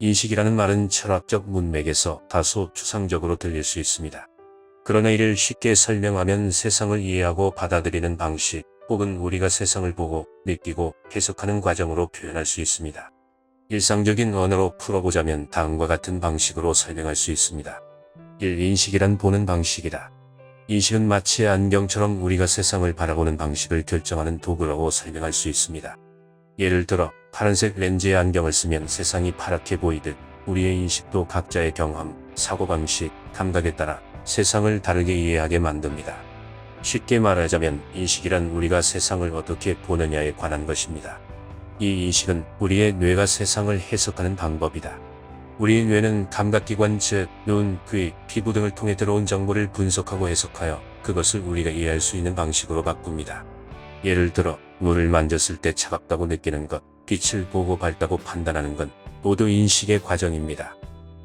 인식이라는 말은 철학적 문맥에서 다소 추상적으로 들릴 수 있습니다. 그러나 이를 쉽게 설명하면 세상을 이해하고 받아들이는 방식 혹은 우리가 세상을 보고 느끼고 해석하는 과정으로 표현할 수 있습니다. 일상적인 언어로 풀어보자면 다음과 같은 방식으로 설명할 수 있습니다. 1. 인식이란 보는 방식이다. 인식은 마치 안경처럼 우리가 세상을 바라보는 방식을 결정하는 도구라고 설명할 수 있습니다. 예를 들어 파란색 렌즈의 안경을 쓰면 세상이 파랗게 보이듯 우리의 인식도 각자의 경험, 사고방식, 감각에 따라 세상을 다르게 이해하게 만듭니다. 쉽게 말하자면 인식이란 우리가 세상을 어떻게 보느냐에 관한 것입니다. 이 인식은 우리의 뇌가 세상을 해석하는 방법이다. 우리의 뇌는 감각기관 즉 눈, 귀, 피부 등을 통해 들어온 정보를 분석하고 해석하여 그것을 우리가 이해할 수 있는 방식으로 바꿉니다. 예를 들어 물을 만졌을 때 차갑다고 느끼는 것, 빛을 보고 밝다고 판단하는 건 모두 인식의 과정입니다.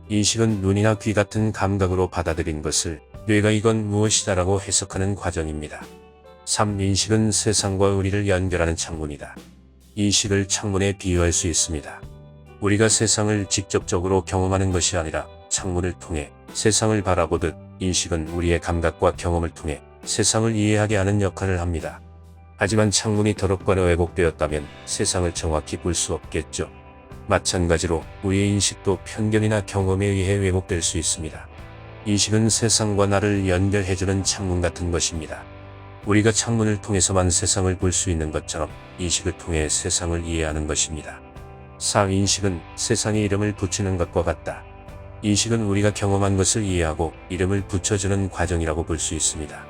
인식은 눈이나 귀 같은 감각으로 받아들인 것을 뇌가 이건 무엇이다라고 해석하는 과정입니다. 3. 인식은 세상과 우리를 연결하는 창문이다. 인식을 창문에 비유할 수 있습니다. 우리가 세상을 직접적으로 경험하는 것이 아니라 창문을 통해 세상을 바라보듯 인식은 우리의 감각과 경험을 통해 세상을 이해하게 하는 역할을 합니다. 하지만 창문이 더럽거나 왜곡되었다면 세상을 정확히 볼 수 없겠죠. 마찬가지로 우리의 인식도 편견이나 경험에 의해 왜곡될 수 있습니다. 인식은 세상과 나를 연결해주는 창문 같은 것입니다. 우리가 창문을 통해서만 세상을 볼 수 있는 것처럼 인식을 통해 세상을 이해하는 것입니다. 4. 인식은 세상에 이름을 붙이는 것과 같다. 인식은 우리가 경험한 것을 이해하고 이름을 붙여주는 과정이라고 볼 수 있습니다.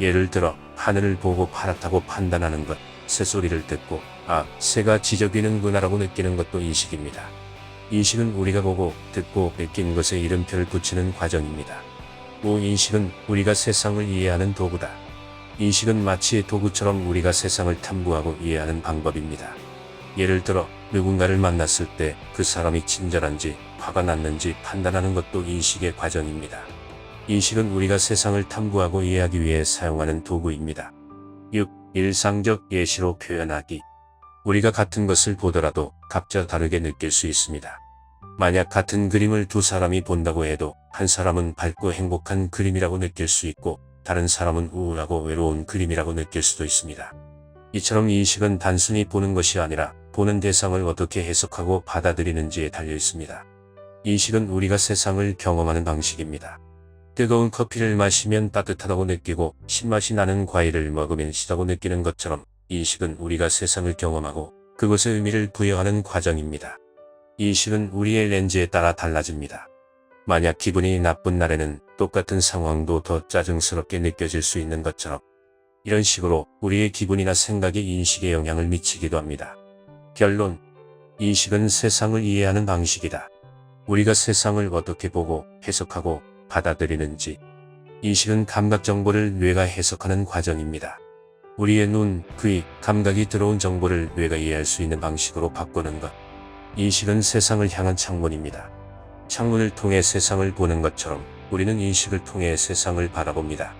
예를 들어 하늘을 보고 파랗다고 판단하는 것, 새소리를 듣고 아, 새가 지저귀는구나라고 느끼는 것도 인식입니다. 인식은 우리가 보고 듣고 느낀 것에 이름표를 붙이는 과정입니다. 5. 인식은 우리가 세상을 이해하는 도구다. 인식은 마치 도구처럼 우리가 세상을 탐구하고 이해하는 방법입니다. 예를 들어 누군가를 만났을 때 그 사람이 친절한지 화가 났는지 판단하는 것도 인식의 과정입니다. 인식은 우리가 세상을 탐구하고 이해하기 위해 사용하는 도구입니다. 6. 일상적 예시로 표현하기. 우리가 같은 것을 보더라도 각자 다르게 느낄 수 있습니다. 만약 같은 그림을 두 사람이 본다고 해도 한 사람은 밝고 행복한 그림이라고 느낄 수 있고 다른 사람은 우울하고 외로운 그림이라고 느낄 수도 있습니다. 이처럼 인식은 단순히 보는 것이 아니라 보는 대상을 어떻게 해석하고 받아들이는지에 달려 있습니다. 인식은 우리가 세상을 경험하는 방식입니다. 뜨거운 커피를 마시면 따뜻하다고 느끼고 신맛이 나는 과일을 먹으면 시다고 느끼는 것처럼 인식은 우리가 세상을 경험하고 그것에 의미를 부여하는 과정입니다. 인식은 우리의 렌즈에 따라 달라집니다. 만약 기분이 나쁜 날에는 똑같은 상황도 더 짜증스럽게 느껴질 수 있는 것처럼 이런 식으로 우리의 기분이나 생각에 인식에 영향을 미치기도 합니다. 결론. 인식은 세상을 이해하는 방식이다. 우리가 세상을 어떻게 보고 해석하고 받아들이는지. 인식은 감각 정보를 뇌가 해석하는 과정입니다. 우리의 눈, 귀, 감각이 들어온 정보를 뇌가 이해할 수 있는 방식으로 바꾸는 것. 인식은 세상을 향한 창문입니다. 창문을 통해 세상을 보는 것처럼 우리는 인식을 통해 세상을 바라봅니다.